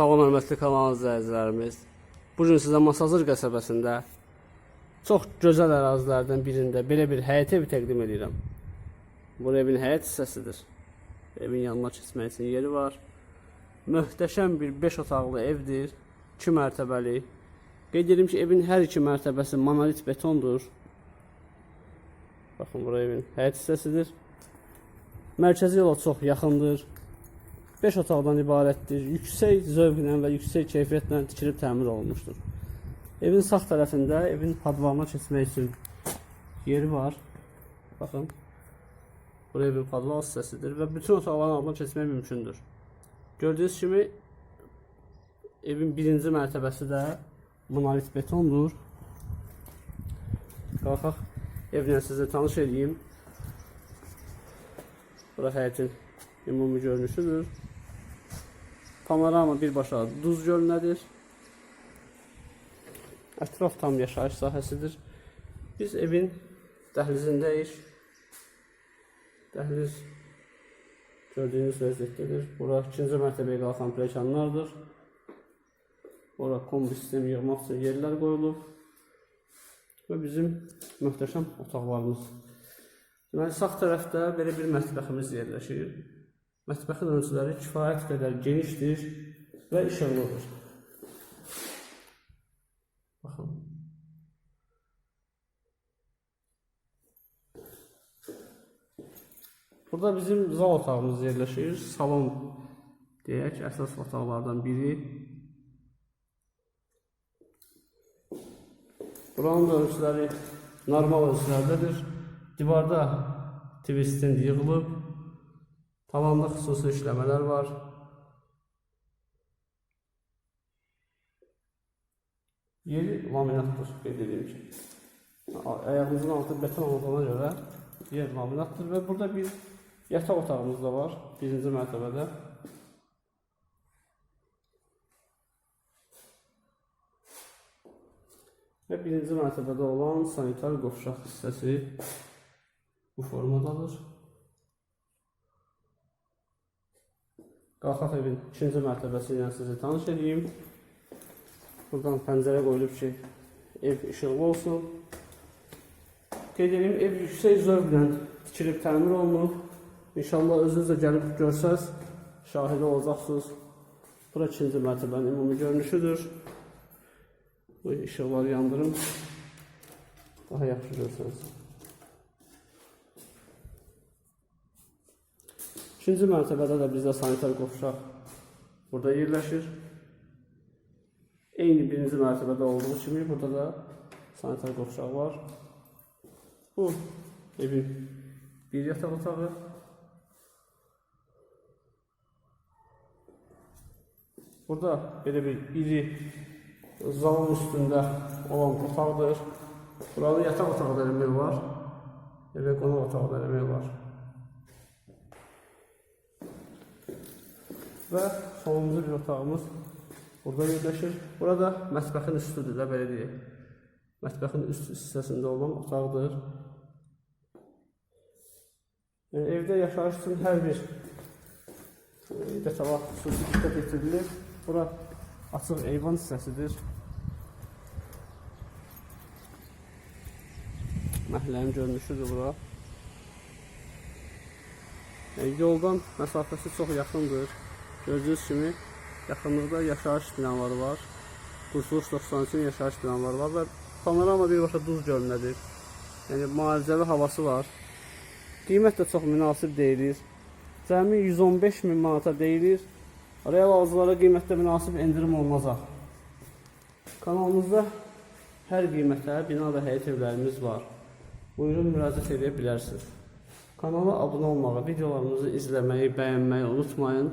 Olun hörmətli kanal izləyicilərimiz. Bu gün sizə Masazır qəsəbəsində çox gözəl ərazilərdən birində belə bir həyət evi təqdim edirəm. Bu evin həyət hissəsidir. Evin yanına keçmək üçün yeri var. Möhtəşəm bir 5 otaqlı evdir. 2 mərtəbəli. Qeyd edim ki, evin hər iki mərtəbəsi monolit betondur. Baxın, bura evin həyət hissəsidir. Mərkəzi yola çox yaxındır. 5 otaqdan ibarətdir. Yüksək zövqlə və yüksək keyfiyyətlə tikilib təmir olunmuşdur. Evin sağ tərəfində evin padvalına keçmək üçün yeri var. Baxın. Bura evin padval hissəsidir və bütün otaqların altından keçmək mümkündür. Gördüyünüz kimi evin birinci mərtəbəsi də monolit betondur. Qalxaq evlə sizə tanış edeyim. Bura həyətin ümumi görünüşüdür. Panorama birbaşa duz gölünədir. Ətraf tam yaşayış sahəsidir. Biz evin dəhlizindəyik. Dəhliz gördüyünüz vəziyyətdədir. Bura ikinci mərtəbəyə qalxan pilləkənlərdir. Bura kombi sistemi yığmaq üçün yerlər qoyulub. Və bizim möhtəşəm otaqlarımız. Deməli, sağ tərəfdə belə bir mətbəximiz yerləşir. Mətbəxin ölçüləri kifayət qədər genişdir və işıqlıdır. Baxın. Burada bizim zal otağımız yerləşir. Salon deyək, əsas otaqlardan biri. Buranın da ölçüləri normal ölçülərdədir. Divarda twistin yığılıb. Tavanda xüsusi işləmələr var. Yeri laminatdır, qeyd edeyim ki. Ayağımızın altı beton olduğuna görə yer laminatdır və burada bir yataq otağımız da var, birinci mərtəbədə. Və birinci mərtəbədə olan sanitar qovşaq hissəsi bu formadadır. Qalxaq evin ikinci mərtəbəsi ilə sizi tanış edeyim. Buradan pəncərə qoyulub ki, ev işıqlı olsun. Qeyd edeyim, ev yüksək zövqlə tikilib təmir olunub. İnşallah özünüz də gəlib görsəz, şahidi olacaqsınız. Bura ikinci mərtəbənin ümumi görünüşüdür. Bu işıqları yandırım. Daha yaxşı görsəniz. İkinci mərtəbədə də bizdə sanitar qovşaq burada yerləşir. Eyni birinci mərtəbədə olduğu kimi burada da sanitar qovşaq var. Bu evin bir yataq otağı. Burada belə bir iri zalın üstündə olan otaqdır. Burada yataq otağı da eləmək var. Elə qonaq otağı da eləmək var. Və sonuncu bir otağımız burada yerləşir. Burada mətbəxin üstüdür də belə deyək. Mətbəxin üst hissəsində olan otaqdır. Yəni, evdə yaşayış üçün hər bir e, detala xüsusi diqqət yetirilir. Bura açıq eyvan hissəsidir. Məhəllənin görünüşüdür bura. Yəni, yoldan məsafəsi çox yaxındır. Gördüyünüz kimi yaxınlıqda yaşayış binaları var. Qurtuluş 93-ün yaşayış binaları var və panorama birbaşa duz gölünədir. Yəni müalicəvi havası var. Qiymət də çox münasib deyilir. Cəmi 115 min manata deyilir. Real alıcılara qiymətdə münasib endirim olunacaq. Kanalımızda hər qiymətə bina və həyət evlərimiz var. Buyurun müraciət edə bilərsiniz. Kanala abunə olmağı, videolarımızı izləməyi, bəyənməyi unutmayın.